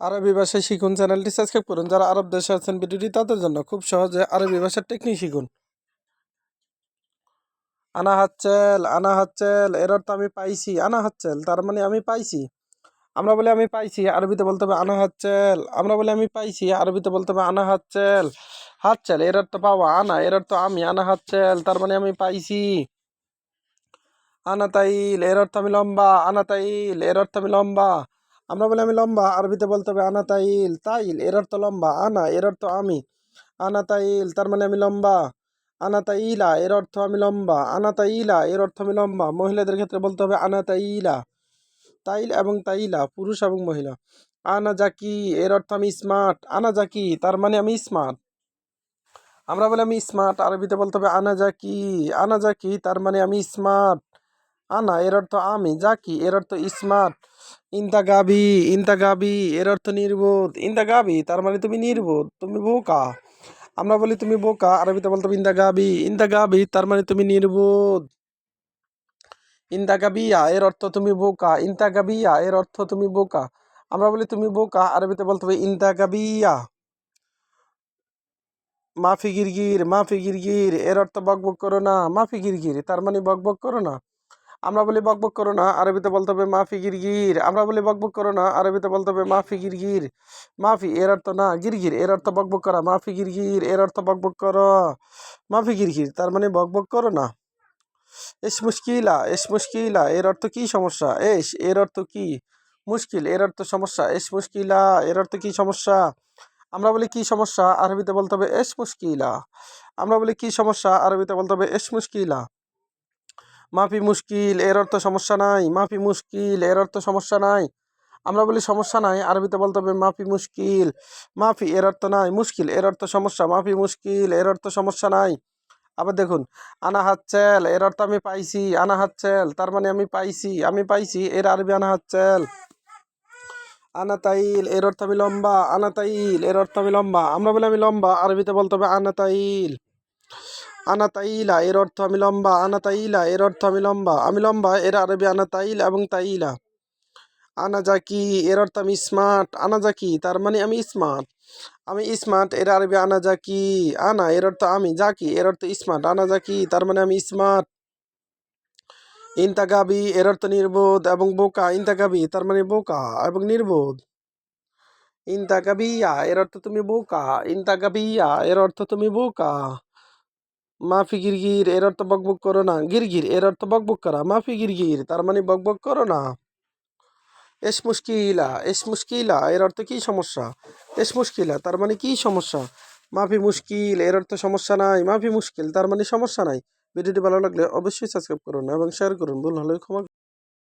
আরবি ভাষায় শিখুন চ্যানেলটি সাবস্ক্রাইব করুন। যারা আরব দেশে আছেন, ভিডিওটি তাদের জন্য খুব সহজে আরবি ভাষার টেকনিক শিখুন। আনা হাচ্ছেল আনা হাচ্ছেল এর অর্থ আমি পাইছি। আনা হাচ্ছেল তার মানে আমি পাইছি। আমরা বলে আমি পাইছি, আরবিতে বলতে হবে আনা হাচ্ছেল আমরা বলে আমি পাইছি, আরবিতে বলতে হবে আনা হাচ্ছেল হাচ্ছেল এর অর্থ পাওয়া, আনা এর অর্থ আমি, আনা হাচ্ছেল তার মানে আমি পাইছি। আনা তাইল এর অর্থ আমি লম্বা, আনা তাইল এর অর্থ আমি লম্বা। আমরা বলে আমি লম্বা, আরবিতে বলতে হবে আনা তাইল তাইল এর অর্থ লম্বা, আনা এর অর্থ আমি আনা তাইল তার মানে আমি লম্বা আনা তাইলা এর অর্থ আমি লম্বা আনা তাইলা এর অর্থ আমি লম্বা, মহিলাদের ক্ষেত্রে বলতে হবে আনা তাইলা তাইল এবং তাইলা, পুরুষ এবং মহিলা আনা জাকি এর অর্থ আমি স্মার্ট আনা জাকি তার মানে আমি স্মার্ট, আমরা বলে আমি স্মার্ট, আরবিতে বলতে হবে আনা জাকি আনা জাকি তার মানে আমি স্মার্ট, আনা, এর অর্থ আমি, জাকি, এর অর্থ স্মার্ট ইন্তা গাবি ইন্তা গাবি এর অর্থ নির্বোধ। ইন্তা গাবি তার মানে তুমি নির্বোধ, তুমি বোকা। আমরা বলি তুমি বোকা, আরবিতে বলতে ইন্দা গাবি ইন্দা গাবি তার মানে তুমি নির্বোধ। ইন্দা গাবিয়া এর অর্থ তুমি বোকা। ইন্তা গাবিয়া এর অর্থ তুমি বোকা। আমরা বলি তুমি বোকা, আরবিতে বলতে হবে ইন্দা গাবিয়া মাফি গিরগির মাফি গিরগির, এর অর্থ বকবক করো না, মাফি গিরগির, তার মানে বকবক করো না। আমরা বলি বকবক করো না, আরবিতে বলতে হবে মাফি গিরগির। আমরা বলি বকবক করো না, আরবিতে বলতে হবে মাফি গিরগির। মাফি, এর অর্থ না, গিরগির, এর অর্থ বকবক করা। মাফি গিরগির, এর অর্থ বকবক করো। মাফি গিরগির, তার মানে বকবক করো না। এস মুশকিলা এস মুশকিলা, এর অর্থ কি সমস্যা? এস, এর অর্থ কি? মুশকিল, এর অর্থ সমস্যা। এস মুশকিলা, এর অর্থ কি সমস্যা? আমরা বলি কি সমস্যা? আরবিতে বলতে হবে এস মুশকিলা। আমরা বলি কি সমস্যা? আরবিতে বলতে হবে এস মুশকিলা। মাফি মুশকিল, এর অর্থ সমস্যা নাই। মাফি মুশকিল, এর অর্থ সমস্যা নাই। আমরা বলি সমস্যা নাই, আরবিতে বলতে হবে মাফি মুশকিল। মাফি, এর অর্থ নাই। মুশকিল, এর অর্থ সমস্যা। মাফি মুশকিল, এর অর্থ সমস্যা নাই। আবার দেখুন আনা হাচ্ছেল এর অর্থ আমি পাইছি আনা হাচ্ছেল তার মানে আমি পাইছি আমি পাইছি, এর আরবি আনা হাচ্ছেল আনা তাইল এর অর্থ আমি লম্বা আনা তাইল এর অর্থ আমি লম্বা। আমরা বলি আমি লম্বা, আরবিতে বলতে হবে আনা তাইল আনা তাইলা এর অর্থ আমি লম্বা। আনা তাইলা এর অর্থ আমি লম্বা। আমি লম্বা, এর আরবি আনা তাইল এবং তাইলা। আনা জাকি এর অর্থ আমি স্মার্ট। আনা জাকি তার মানে আমি স্মার্ট। আমি স্মার্ট, এর আরবি আনা জাকি আনা, এর অর্থ আমি। জাকি, এর অর্থ স্মার্ট। আনা জাকি তার মানে আমি স্মার্ট। ইন্তাগাবি, এর অর্থ নির্বোধ এবং বোকা। ইন্তাগাবি, তার মানে বোকা এবং নির্বোধ। ইন্তাগাবিয়া, এর অর্থ তুমি বোকা। ইন্তাগাবিয়া, এর অর্থ তুমি বোকা। মাফি গিরগির এর অর্থ বকবক করো না। গিরগির এর অর্থ বকবক করা। মাফি গিরগির তার মানে বক বক করো না। এস মুশকিলা এস মুশকিলা, এর অর্থ কী সমস্যা? এস মুশকিলা, তার মানে কি সমস্যা? মাফি মুশকিল, এর অর্থ সমস্যা নাই। মাফি মুশকিল, তার মানে সমস্যা নাই। ভিডিওটি ভালো লাগলে অবশ্যই সাবস্ক্রাইব করুন এবং শেয়ার করুন। ভুল হলে ক্ষমা